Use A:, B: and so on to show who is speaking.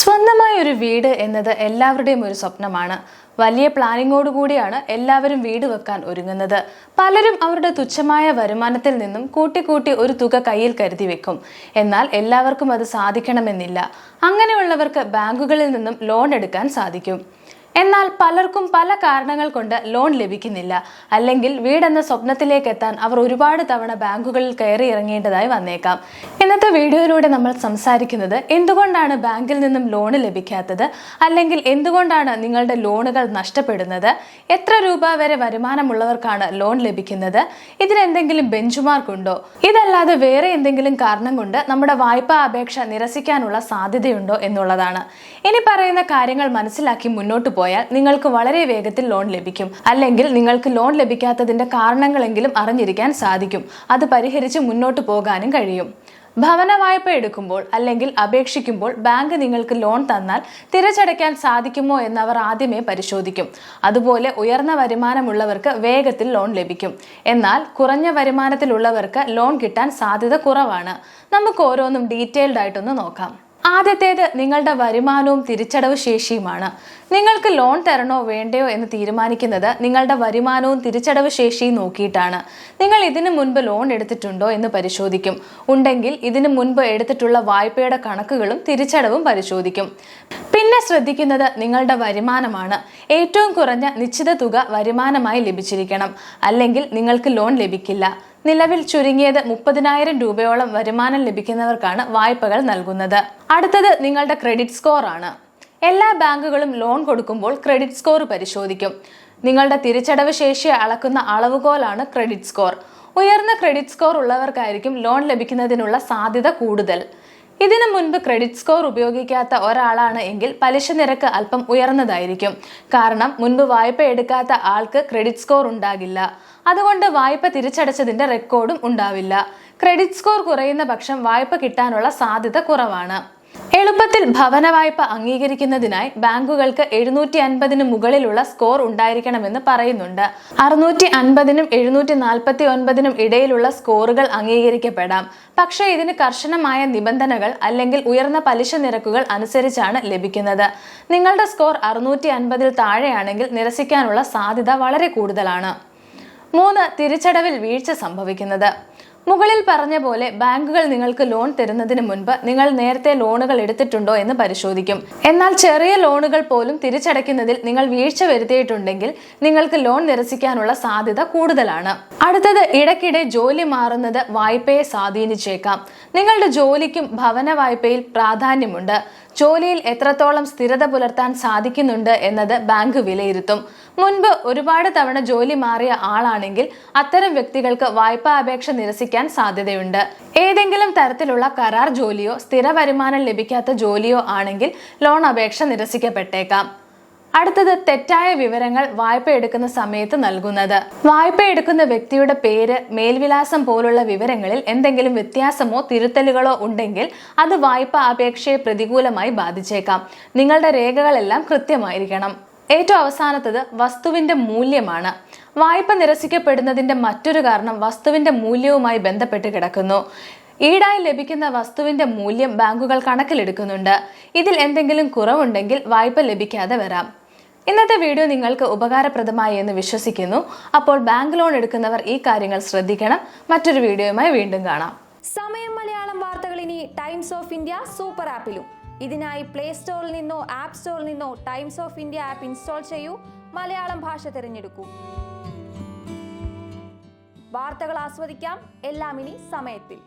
A: സ്വന്തമായ ഒരു വീട് എന്നത് എല്ലാവരുടെയും ഒരു സ്വപ്നമാണ്. വലിയ പ്ലാനിങ്ങോടുകൂടിയാണ് എല്ലാവരും വീട് വെക്കാൻ ഒരുങ്ങുന്നത്. പലരും അവരുടെ തുച്ഛമായ വരുമാനത്തിൽ നിന്നും കൂട്ടിക്കൂട്ടി ഒരു തുക കയ്യിൽ കരുതി വെക്കും. എന്നാൽ എല്ലാവർക്കും അത് സാധിക്കണമെന്നില്ല. അങ്ങനെയുള്ളവർക്ക് ബാങ്കുകളിൽ നിന്നും ലോൺ എടുക്കാൻ സാധിക്കും. എന്നാൽ പലർക്കും പല കാരണങ്ങൾ കൊണ്ട് ലോൺ ലഭിക്കുന്നില്ല. അല്ലെങ്കിൽ വീടെന്ന സ്വപ്നത്തിലേക്ക് എത്താൻ അവർ ഒരുപാട് തവണ ബാങ്കുകളിൽ കയറി ഇറങ്ങേണ്ടതായി വന്നേക്കാം. ഇന്നത്തെ വീഡിയോയിലൂടെ നമ്മൾ സംസാരിക്കുന്നത് എന്തുകൊണ്ടാണ് ബാങ്കിൽ നിന്നും ലോൺ ലഭിക്കാത്തത്? അല്ലെങ്കിൽ എന്തുകൊണ്ടാണ് നിങ്ങളുടെ ലോണുകൾ നഷ്ടപ്പെടുന്നത്? എത്ര രൂപ വരെ വരുമാനമുള്ളവർക്കാണ് ലോൺ ലഭിക്കുന്നത്? ഇതിനെന്തെങ്കിലും ബെഞ്ച് മാർക്ക് ഉണ്ടോ ഇതല്ലാതെ വേറെ എന്തെങ്കിലും കാരണം കൊണ്ട് നമ്മുടെ വായ്പാ അപേക്ഷ നിരസിക്കാനുള്ള സാധ്യതയുണ്ടോ എന്നുള്ളതാണ്. ഇനി പറയുന്ന കാര്യങ്ങൾ മനസ്സിലാക്കി മുന്നോട്ട് പോയാൽ നിങ്ങൾക്ക് വളരെ വേഗത്തിൽ ലോൺ ലഭിക്കും. അല്ലെങ്കിൽ നിങ്ങൾക്ക് ലോൺ ലഭിക്കാത്തതിന്റെ കാരണങ്ങളെങ്കിലും അറിഞ്ഞിരിക്കാൻ സാധിക്കും. അത് പരിഹരിച്ച് മുന്നോട്ട് പോകാനും കഴിയും. ഭവന വായ്പ എടുക്കുമ്പോൾ അല്ലെങ്കിൽ അപേക്ഷിക്കുമ്പോൾ ബാങ്ക് നിങ്ങൾക്ക് ലോൺ തന്നാൽ തിരിച്ചടയ്ക്കാൻ സാധിക്കുമോ എന്ന് അവർ ആദ്യമേ പരിശോധിക്കും. അതുപോലെ ഉയർന്ന വരുമാനമുള്ളവർക്ക് വേഗത്തിൽ ലോൺ ലഭിക്കും. എന്നാൽ കുറഞ്ഞ വരുമാനത്തിലുള്ളവർക്ക് ലോൺ കിട്ടാൻ സാധ്യത കുറവാണ്. നമുക്ക് ഓരോന്നും ഡീറ്റെയിൽഡ് ആയിട്ടൊന്ന് നോക്കാം. ആദ്യത്തേത് നിങ്ങളുടെ വരുമാനവും തിരിച്ചടവ് ശേഷിയുമാണ്. നിങ്ങൾക്ക് ലോൺ തരണോ വേണ്ടയോ എന്ന് തീരുമാനിക്കുന്നത് നിങ്ങളുടെ വരുമാനവും തിരിച്ചടവ് ശേഷിയും നോക്കിയിട്ടാണ്. നിങ്ങൾ ഇതിനു മുൻപ് ലോൺ എടുത്തിട്ടുണ്ടോ എന്ന് പരിശോധിക്കും. ഉണ്ടെങ്കിൽ ഇതിനു മുൻപ് എടുത്തിട്ടുള്ള വായ്പയുടെ കണക്കുകളും തിരിച്ചടവും പരിശോധിക്കും. പിന്നെ ശ്രദ്ധിക്കുന്നത് നിങ്ങളുടെ വരുമാനമാണ്. ഏറ്റവും കുറഞ്ഞ നിശ്ചിത തുക വരുമാനമായി ലഭിച്ചിരിക്കണം. അല്ലെങ്കിൽ നിങ്ങൾക്ക് ലോൺ ലഭിക്കില്ല. നിലവിൽ ചുരുങ്ങിയത് മുപ്പതിനായിരം രൂപയോളം വരുമാനം ലഭിക്കുന്നവർക്കാണ് വായ്പകൾ നൽകുന്നത്. അടുത്തത് നിങ്ങളുടെ ക്രെഡിറ്റ് സ്കോർ ആണ്. എല്ലാ ബാങ്കുകളും ലോൺ കൊടുക്കുമ്പോൾ ക്രെഡിറ്റ് സ്കോർ പരിശോധിക്കും. നിങ്ങളുടെ തിരിച്ചടവ് ശേഷിയെ അളക്കുന്ന അളവുകോലാണ് ക്രെഡിറ്റ് സ്കോർ. ഉയർന്ന ക്രെഡിറ്റ് സ്കോർ ഉള്ളവർക്കായിരിക്കും ലോൺ ലഭിക്കുന്നതിനുള്ള സാധ്യത കൂടുതൽ. ഇതിനു മുൻപ് ക്രെഡിറ്റ് സ്കോർ ഉപയോഗിക്കാത്ത ഒരാളാണ് എങ്കിൽ പലിശ നിരക്ക് അല്പം ഉയർന്നതായിരിക്കും. കാരണം മുൻപ് വായ്പ എടുക്കാത്ത ആൾക്ക് ക്രെഡിറ്റ് സ്കോർ ഉണ്ടാകില്ല. അതുകൊണ്ട് വായ്പ തിരിച്ചടച്ചതിന്റെ റെക്കോർഡും ഉണ്ടാവില്ല. ക്രെഡിറ്റ് സ്കോർ കുറയുന്ന പക്ഷം വായ്പ കിട്ടാനുള്ള സാധ്യത കുറവാണ്. എളുപ്പത്തിൽ ഭവന വായ്പ അംഗീകരിക്കുന്നതിനായി ബാങ്കുകൾക്ക് എഴുന്നൂറ്റി അൻപതിന് മുകളിലുള്ള സ്കോർ ഉണ്ടായിരിക്കണമെന്ന് പറയുന്നുണ്ട്. അറുന്നൂറ്റി അൻപതിനും എഴുന്നൂറ്റി നാൽപ്പത്തി ഒൻപതിനും ഇടയിലുള്ള സ്കോറുകൾ അംഗീകരിക്കപ്പെടാം. പക്ഷേ ഇതിന് കർശനമായ നിബന്ധനകൾ അല്ലെങ്കിൽ ഉയർന്ന പലിശ നിരക്കുകൾ അനുസരിച്ചാണ് ലഭിക്കുന്നത്. നിങ്ങളുടെ സ്കോർ അറുന്നൂറ്റി അൻപതിൽ താഴെയാണെങ്കിൽ നിരസിക്കാനുള്ള സാധ്യത വളരെ കൂടുതലാണ്. മൂന്ന് തിരിച്ചടവിൽ വീഴ്ച സംഭവിക്കുന്നത്. മുകളിൽ പറഞ്ഞ പോലെ ബാങ്കുകൾ നിങ്ങൾക്ക് ലോൺ തരുന്നതിന് മുൻപ് നിങ്ങൾ നേരത്തെ ലോണുകൾ എടുത്തിട്ടുണ്ടോ എന്ന് പരിശോധിക്കും. എന്നാൽ ചെറിയ ലോണുകൾ പോലും തിരിച്ചടയ്ക്കുന്നതിൽ നിങ്ങൾ വീഴ്ച വരുത്തിയിട്ടുണ്ടെങ്കിൽ നിങ്ങൾക്ക് ലോൺ നിരസിക്കാനുള്ള സാധ്യത കൂടുതലാണ്. അടുത്തത് ഇടയ്ക്കിടെ ജോലി മാറുന്നത് വായ്പയെ സ്വാധീനിച്ചേക്കാം. നിങ്ങളുടെ ജോലിക്കും ഭവന വായ്പയിൽ പ്രാധാന്യമുണ്ട്. ജോലിയിൽ എത്രത്തോളം സ്ഥിരത പുലർത്താൻ സാധിക്കുന്നുണ്ട് എന്നത് ബാങ്ക് വിലയിരുത്തും. മുൻപ് ഒരുപാട് തവണ ജോലി മാറിയ ആളാണെങ്കിൽ അത്തരം വ്യക്തികൾക്ക് വായ്പാ അപേക്ഷ നിരസിക്കാൻ സാധ്യതയുണ്ട്. ഏതെങ്കിലും തരത്തിലുള്ള കരാർ ജോലിയോ സ്ഥിര വരുമാനം ലഭിക്കാത്ത ജോലിയോ ആണെങ്കിൽ ലോൺ അപേക്ഷ നിരസിക്കപ്പെട്ടേക്കാം. അടുത്തത് തെറ്റായ വിവരങ്ങൾ വായ്പ എടുക്കുന്ന സമയത്ത് നൽകുന്നത്. വായ്പ എടുക്കുന്ന വ്യക്തിയുടെ പേര് മേൽവിലാസം പോലുള്ള വിവരങ്ങളിൽ എന്തെങ്കിലും വ്യത്യാസമോ തിരുത്തലുകളോ ഉണ്ടെങ്കിൽ അത് വായ്പ അപേക്ഷയെ പ്രതികൂലമായി ബാധിച്ചേക്കാം. നിങ്ങളുടെ രേഖകളെല്ലാം കൃത്യമായിരിക്കണം. ഏറ്റവും അവസാനത്തത് വസ്തുവിന്റെ മൂല്യമാണ്. വായ്പ നിരസിക്കപ്പെടുന്നതിന്റെ മറ്റൊരു കാരണം വസ്തുവിന്റെ മൂല്യവുമായി ബന്ധപ്പെട്ട് കിടക്കുന്നു. ഈടായി ലഭിക്കുന്ന വസ്തുവിന്റെ മൂല്യം ബാങ്കുകൾ കണക്കിലെടുക്കുന്നുണ്ട്. ഇതിൽ എന്തെങ്കിലും കുറവുണ്ടെങ്കിൽ വായ്പ ലഭിക്കാതെ വരാം. ഇന്നത്തെ വീഡിയോ നിങ്ങൾക്ക് ഉപകാരപ്രദമായി എന്ന് വിശ്വസിക്കുന്നു. അപ്പോൾ ബാങ്ക് ലോൺ എടുക്കുന്നവർ ഈ കാര്യങ്ങൾ ശ്രദ്ധിക്കണം. മറ്റൊരു വീഡിയോയുമായി വീണ്ടും കാണാം.
B: സമയം മലയാളം വാർത്തകൾ ഇനി ടൈംസ് ഓഫ് ഇന്ത്യ സൂപ്പർ ആപ്പിലും. ഇതിനായി പ്ലേ സ്റ്റോറിൽ നിന്നോ ആപ്പ് സ്റ്റോറിൽ നിന്നോ Times of India app install ചെയ്യൂ. മലയാളം ഭാഷ തിരഞ്ഞെടുക്കൂ. വാർത്തകൾ ആസ്വദിക്കാം. എല്ലാം ഇനി സമയത്തിൽ.